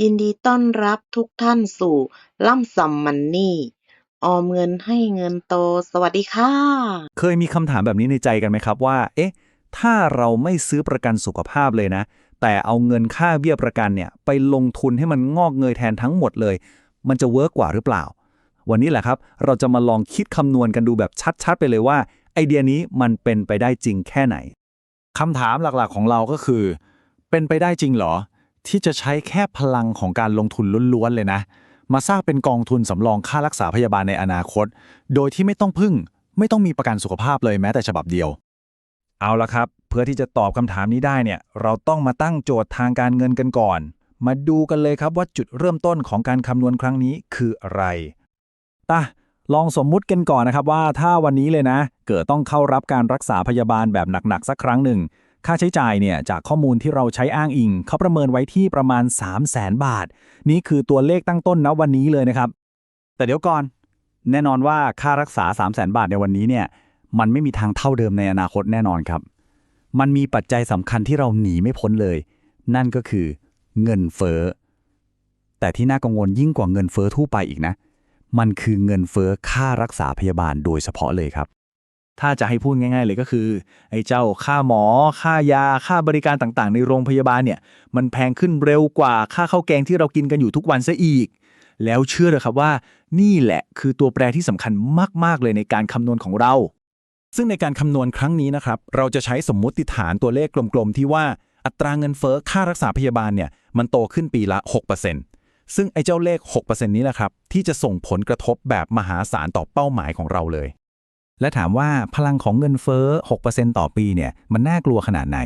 ยินดีต้อนรับทุกท่านสู่ล่ำซำมันนี่ ออมเงินให้เงินโต สวัสดีค่ะ เคยมีคำถามแบบนี้ในใจกันไหมครับว่า เอ๊ะ ถ้าเราไม่ซื้อประกันสุขภาพเลยนะ แต่เอาเงินค่าเบี้ยประกันเนี่ย ไปลงทุนให้มันงอกเงยแทนทั้งหมดเลย มันจะเวิร์กกว่าหรือเปล่า วันนี้แหละครับ เราจะมาลองคิดคำนวณกันดูแบบชัดๆ ไปเลยว่า ไอเดียนี้มันเป็นไปได้จริงแค่ไหนคำถามหลักๆของเราก็คือ เป็นไปได้จริงเหรอ ที่จะใช้แค่พลังของการลงทุนล้วนๆเลยนะ มาสร้างเป็นกองทุนสำรองค่ารักษาพยาบาลในอนาคต โดยที่ไม่ต้องพึ่ง ไม่ต้องมีประกันสุขภาพเลยแม้แต่ฉบับเดียว เอาละครับ เพื่อที่จะตอบคำถามนี้ได้เนี่ยเราต้องมาตั้งโจทย์ทางการเงินกันก่อน มาดูกันเลยครับว่าจุดเริ่มต้นของการคำนวณครั้งนี้คืออะไรตะลองสมมุติกันก่อนนะครับว่าถ้าวันนี้เลยนะ เกิดต้องเข้ารับการรักษาพยาบาลแบบหนักๆสักครั้งหนึ่ง ค่าใช้จ่ายเนี่ยจากข้อมูลที่เราใช้อ้างอิง เขาประเมินไว้ที่ประมาณ 3 0 0 0 0 0บาท นี่คือตัวเลขตั้งต้นณวันนี้เลยนะครับ แต่เดี๋ยวก่อน แน่นอนว่าค่ารักษา 3 0 0 0 0 0บาทในวันนี้เนี่ยมันไม่มีทางเท่าเดิมในอนาคตแน่นอนครับ มันมีปัจจัยสำคัญที่เราหนีไม่พ้นเลย นั่นก็คือเงินเฟ้อ แต่ที่น่ากังวลยิ่งกว่าเงินเฟ้อทั่วไปอีกนะ มันคือเงินเฟ้อค่ารักษาพยาบาลโดยเฉพาะเลยครับ ถ้าจะให้พูดง่าย ๆ เลยก็คือ ไอ้เจ้าค่าหมอ ค่ายา ค่าบริการต่างๆ ในโรงพยาบาลเนี่ย มันแพงขึ้นเร็วกว่าค่าข้าวแกงที่เรากินกันอยู่ทุกวันซะอีก แล้วเชื่อเลยครับว่า นี่แหละคือตัวแปรที่สำคัญมากๆเลยในการคำนวณของเรา ซึ่งในการคำนวณครั้งนี้นะครับ เราจะใช้สมมุติฐานตัวเลขกลมๆที่ว่าอัตราเงินเฟ้อค่ารักษาพยาบาลเนี่ยมันโตขึ้นปีละ 6%ซึ่งไอ้เจ้าเลข 6%นี้แหละครับที่จะส่งผลกระทบแบบมหาศาลต่อเป้าหมายของเราเลย และถามว่าพลังของเงินเฟ้อ 6%ต่อปีเนี่ยมันน่ากลัวขนาดไหน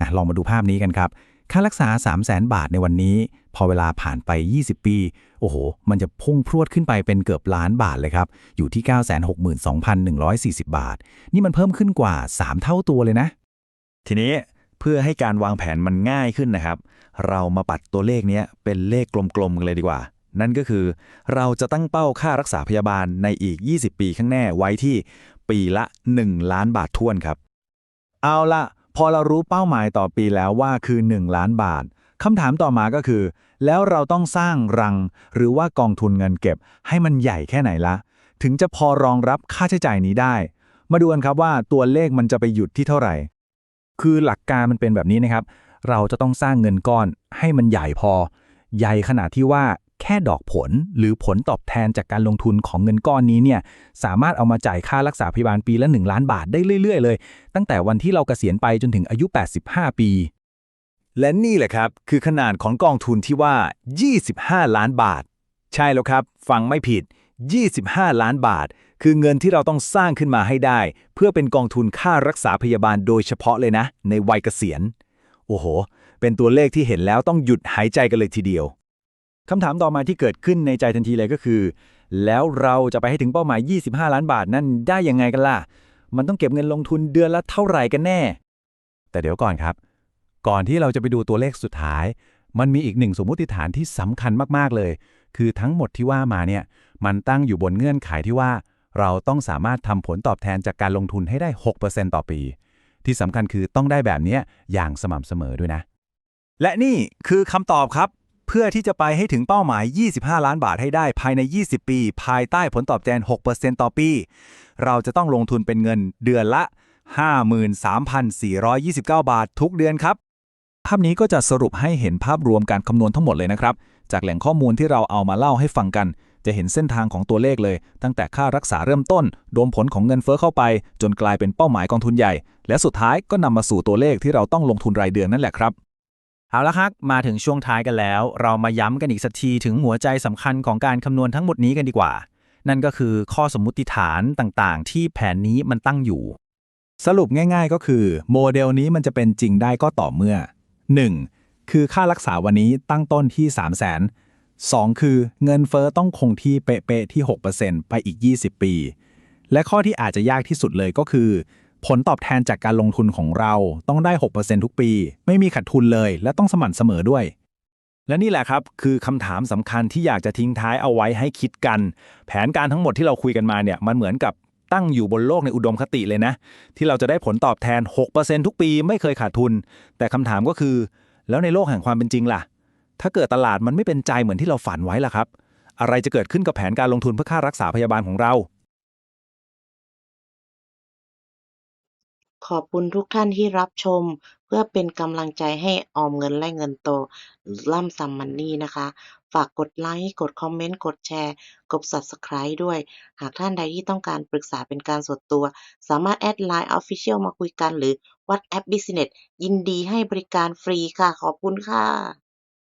อะลองมาดูภาพนี้กันครับ ค่ารักษา 3 0 0แสนบาทในวันนี้ พอเวลาผ่านไป 20 ปี โอ้โห มันจะพุ่งพรวดขึ้นไปเป็นเกือบล้านบาทเลยครับ อยู่ที่ 962,140 บาท นี่มันเพิ่มขึ้นกว่า 3 เท่าตัวเลยนะ ทีนี้เพื่อให้การวางแผนมันง่ายขึ้นนะครับ เรามาปัดตัวเลขนี้เป็นเลขกลมๆกันเลยดีกว่า นั่นก็คือ เราจะตั้งเป้าค่ารักษาพยาบาลในอีก 20 ปีข้างหน้าไว้ที่ปีละ 1 ล้านบาทท้วนครับ เอาละพอเรารู้เป้าหมายต่อปีแล้วว่าคือ 1 ล้านบาทคำถามต่อมาก็คือ แล้วเราต้องสร้างรัง หรือว่ากองทุนเงินเก็บ ให้มันใหญ่แค่ไหนละ ถึงจะพอรองรับค่าใช้จ่ายนี้ได้ มาดูกันครับว่าตัวเลขมันจะไปหยุดที่เท่าไหร่ คือหลักการมันเป็นแบบนี้นะครับ เราจะต้องสร้างเงินก้อนให้มันใหญ่พอ ใหญ่ขนาดที่ว่า แค่ดอกผลหรือผลตอบแทนจากการลงทุนของเงินก้อนนี้เนี่ยสามารถเอามาจ่ายค่ารักษาพยาบาลปีละ 1 ล้านบาทได้เรื่อย ๆ เลย ตั้งแต่วันที่เราเกษียณไปจนถึงอายุ 85 ปี และนี่แหละครับ คือขนาดของกองทุนที่ว่า 25 ล้านบาท ใช่แล้วครับ ฟังไม่ผิด 25 ล้านบาท คือเงินที่เราต้องสร้างขึ้นมาให้ได้ เพื่อเป็นกองทุนค่ารักษาพยาบาลโดยเฉพาะเลยนะ ในวัยเกษียณ โอ้โห เป็นตัวเลขที่เห็นแล้วต้องหยุดหายใจกันเลยทีเดียว คำถามต่อมาที่เกิดขึ้นในใจทันทีเลยก็คือ แล้วเราจะไปให้ถึงเป้าหมาย 25 ล้านบาทนั่นได้ยังไงกันล่ะ มันต้องเก็บเงินลงทุนเดือนละเท่าไหร่กันแน่ แต่เดี๋ยวก่อนครับ ก่อนที่เราจะไปดูตัวเลขสุดท้าย มันมีอีกหนึ่งสมมติฐานที่สำคัญมากๆเลย คือทั้งหมดที่ว่ามาเนี่ย มันตั้งอยู่บนเงื่อนไขที่ว่า เราต้องสามารถทำผลตอบแทนจากการลงทุนให้ได้ 6%ต่อปี ที่สำคัญคือต้องได้แบบนี้อย่างสม่ำเสมอด้วยนะ และนี่คือคำตอบครับ เพื่อที่จะไปให้ถึงเป้าหมาย 25 ล้านบาทให้ได้ภายใน 20 ปี ภายใต้ผลตอบแทน 6%ต่อปี เราจะต้องลงทุนเป็นเงินเดือนละ 53,429 บาททุกเดือนครับ ภาพนี้ก็จะสรุปให้เห็นภาพรวมการคำนวณทั้งหมดเลยนะครับ จากแหล่งข้อมูลที่เราเอามาเล่าให้ฟังกัน จะเห็นเส้นทางของตัวเลขเลย ตั้งแต่ค่ารักษาเริ่มต้นรวมผลของเงินเฟ้อเข้าไป จนกลายเป็นเป้าหมายกองทุนใหญ่ และสุดท้ายก็นำมาสู่ตัวเลขที่เราต้องลงทุนรายเดือนนั่นแหละครับ เอาละครับ มาถึงช่วงท้ายกันแล้ว เรามาย้ำกันอีกสักทีถึงหัวใจสำคัญของการคำนวณทั้งหมดนี้กันดีกว่า นั่นก็คือข้อสมมุติฐานต่างๆ ที่แผนนี้มันตั้งอยู่ สรุปง่ายๆก็คือ โมเดลนี้มันจะเป็นจริงได้ก็ต่อเมื่อ 1. คือค่ารักษาวันนี้ตั้งต้นที่ 3 0 0 0 0 0 2. คือเงินเฟอ้อต้องคงที่เป๊ะๆที่ 6%ไปอีก 20 ปี และข้อที่อาจจะยากที่สุดเลยก็คือ ผลตอบแทนจากการลงทุนของเราต้องได้ 6%ทุกปี ไม่มีขาดทุนเลย และต้องสม่ำเสมอด้วย และนี่แหละครับ คือคำถามสำคัญที่อยากจะทิ้งท้ายเอาไว้ให้คิดกัน แผนการทั้งหมดที่เราคุยกันมาเนี่ยมันเหมือนกับตั้งอยู่บนโลกในอุดมคติเลยนะ ที่เราจะได้ผลตอบแทน 6%ทุกปีไม่เคยขาดทุน แต่คำถามก็คือ แล้วในโลกแห่งความเป็นจริงล่ะ ถ้าเกิดตลาดมันไม่เป็นใจเหมือนที่เราฝันไว้ล่ะครับ อะไรจะเกิดขึ้นกับแผนการลงทุนเพื่อค่ารักษาพยาบาลของเรา ขอบคุณทุกท่านที่รับชม เพื่อเป็นกำลังใจให้ออมเงินและเงินโตล่ำซัมมันนี่นะคะ ฝากกดไลค์ กดคอมเมนต์ กดแชร์ กด Subscribe ด้วย หากท่านใดที่ต้องการปรึกษาเป็นการส่วนตัว สามารถแอดไลน์ Official มาคุยกันหรือ WhatsApp Business ยินดีให้บริการฟรีค่ะ ขอบคุณค่ะ